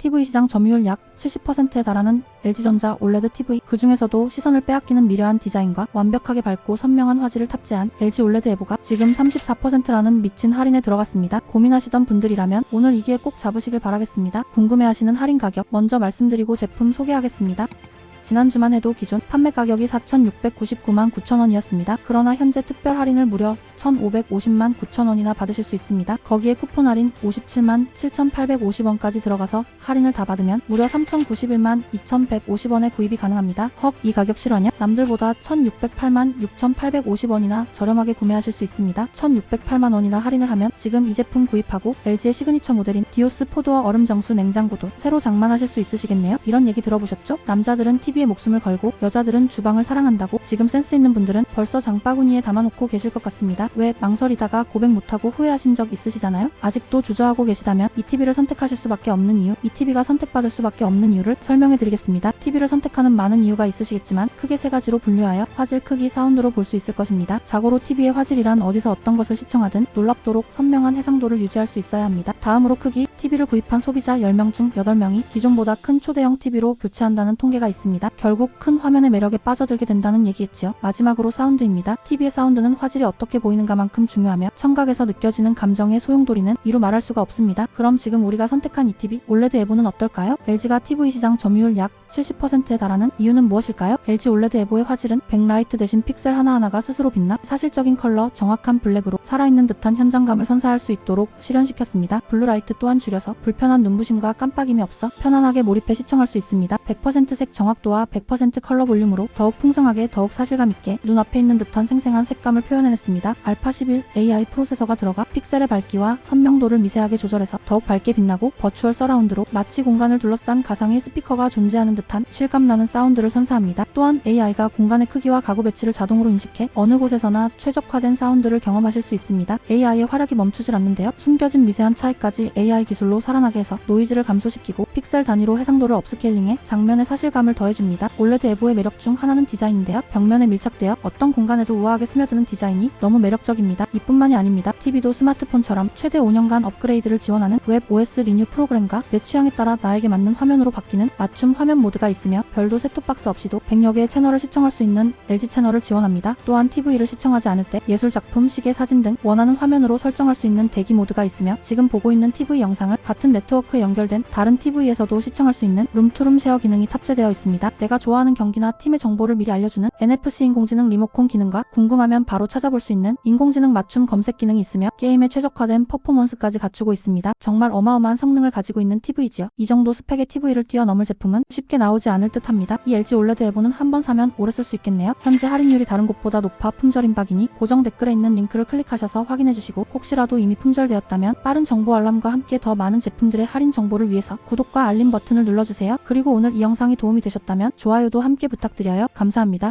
TV 시장 점유율 약 70%에 달하는 LG전자 OLED TV 그 중에서도 시선을 빼앗기는 미려한 디자인과 완벽하게 밝고 선명한 화질을 탑재한 LG OLED 에보가 지금 34%라는 미친 할인에 들어갔습니다. 고민하시던 분들이라면 오늘 이 기회 꼭 잡으시길 바라겠습니다. 궁금해하시는 할인 가격 먼저 말씀드리고 제품 소개하겠습니다. 지난주만 해도 기존 판매 가격이 4,699만 9천원이었습니다. 그러나 현재 특별 할인을 무려 1,550만 9천원이나 받으실 수 있습니다. 거기에 쿠폰 할인 57만 7,850원까지 들어가서 할인을 다 받으면 무려 3,091만 2,150원에 구입이 가능합니다. 헉, 이 가격 실화냐? 남들보다 1,608만 6,850원이나 저렴하게 구매하실 수 있습니다. 1,608만 원이나 할인을 하면 지금 이 제품 구입하고 LG의 시그니처 모델인 디오스 포도어 얼음 정수 냉장고도 새로 장만하실 수 있으시겠네요. 이런 얘기 들어보셨죠? 남자들은 TV에 목숨을 걸고 여자들은 주방을 사랑한다고 지금 센스 있는 분들은 벌써 장바구니에 담아놓고 계실 것 같습니다. 왜 망설이다가 고백 못하고 후회하신 적 있으시잖아요? 아직도 주저하고 계시다면 이 TV를 선택하실 수밖에 없는 이유, 이 TV가 선택받을 수밖에 없는 이유를 설명해 드리겠습니다. TV를 선택하는 많은 이유가 있으시겠지만 크게 세 가지로 분류하여 화질, 크기, 사운드로 볼 수 있을 것입니다. 자고로 TV의 화질이란 어디서 어떤 것을 시청하든 놀랍도록 선명한 해상도를 유지할 수 있어야 합니다. 다음으로 크기, TV를 구입한 소비자 10명 중 8명이 기존보다 큰 초대형 TV로 교체한다는 통계가 있습니다. 결국 큰 화면의 매력에 빠져들게 된다는 얘기겠지요. 마지막으로 사운드입니다. TV의 사운드는 화질이 어떻게 보이는가만큼 중요하며 청각에서 느껴지는 감정의 소용돌이는 이루 말할 수가 없습니다. 그럼 지금 우리가 선택한 이 TV OLED 에보는 어떨까요? LG가 TV 시장 점유율 약 70%에 달하는 이유는 무엇일까요? LG OLED 에보의 화질은 백라이트 대신 픽셀 하나하나가 스스로 빛나 사실적인 컬러, 정확한 블랙으로 살아있는 듯한 현장감을 선사할 수 있도록 실현시켰습니다. 블루라이트 또한 줄여서 불편한 눈부심과 깜빡임이 없어 편안하게 몰입해 시청할 수 있습니다. 100%색 정확도와 100% 컬러 볼륨으로 더욱 풍성하게 더욱 사실감 있게 눈앞에 있는 듯한 생생한 색감을 표현해냈습니다. 알파 11 AI 프로세서가 들어가 픽셀의 밝기와 선명도를 미세하게 조절해서 더욱 밝게 빛나고 버추얼 서라운드로 마치 공간을 둘러싼 가상의 스피커가 존재하는 듯한 실감나는 사운드를 선사합니다. 또한 AI가 공간의 크기와 가구 배치를 자동으로 인식해 어느 곳에서나 최적화된 사운드를 경험하실 수 있습니다. AI의 활약이 멈추질 않는데요. 숨겨진 미세한 차이까지 AI 기술 로 살아나게 해서 노이즈를 감소시키고 픽셀 단위로 해상도를 업스케일링해 장면의 사실감을 더해줍니다. 올레드 에보의 매력 중 하나는 디자인인데요. 벽면에 밀착되어 어떤 공간에도 우아하게 스며드는 디자인이 너무 매력적입니다. 이뿐만이 아닙니다. TV도 스마트폰처럼 최대 5년간 업그레이드를 지원하는 웹 OS 리뉴 프로그램과 내 취향에 따라 나에게 맞는 화면으로 바뀌는 맞춤 화면 모드가 있으며 별도 셋톱박스 없이도 100여 개의 채널을 시청할 수 있는 LG 채널을 지원합니다. 또한 TV를 시청하지 않을 때 예술 작품, 시계, 사진 등 원하는 화면으로 설정할 수 있는 대기 모드가 있으며 지금 보고 있는 TV 영상을 같은 네트워크에 연결된 다른 TV에서도 시청할 수 있는 룸투룸 쉐어 기능이 탑재되어 있습니다. 내가 좋아하는 경기나 팀의 정보를 미리 알려주는 NFC 인공지능 리모컨 기능과 궁금하면 바로 찾아볼 수 있는 인공지능 맞춤 검색 기능이 있으며 게임에 최적화된 퍼포먼스까지 갖추고 있습니다. 정말 어마어마한 성능을 가지고 있는 TV지요. 이 정도 스펙의 TV를 뛰어넘을 제품은 쉽게 나오지 않을 듯합니다. 이 LG OLED 에보는 한 번 사면 오래 쓸 수 있겠네요. 현재 할인율이 다른 곳보다 높아 품절 임박이니 고정 댓글에 있는 링크를 클릭하셔서 확인해 주시고 혹시라도 이미 품절되었다면 빠른 정보 알람과 함께 더 많은 제품들의 할인 정보를 위해서 구독과 알림 버튼을 눌러주세요. 그리고 오늘 이 영상이 도움이 되셨다면 좋아요도 함께 부탁드려요. 감사합니다.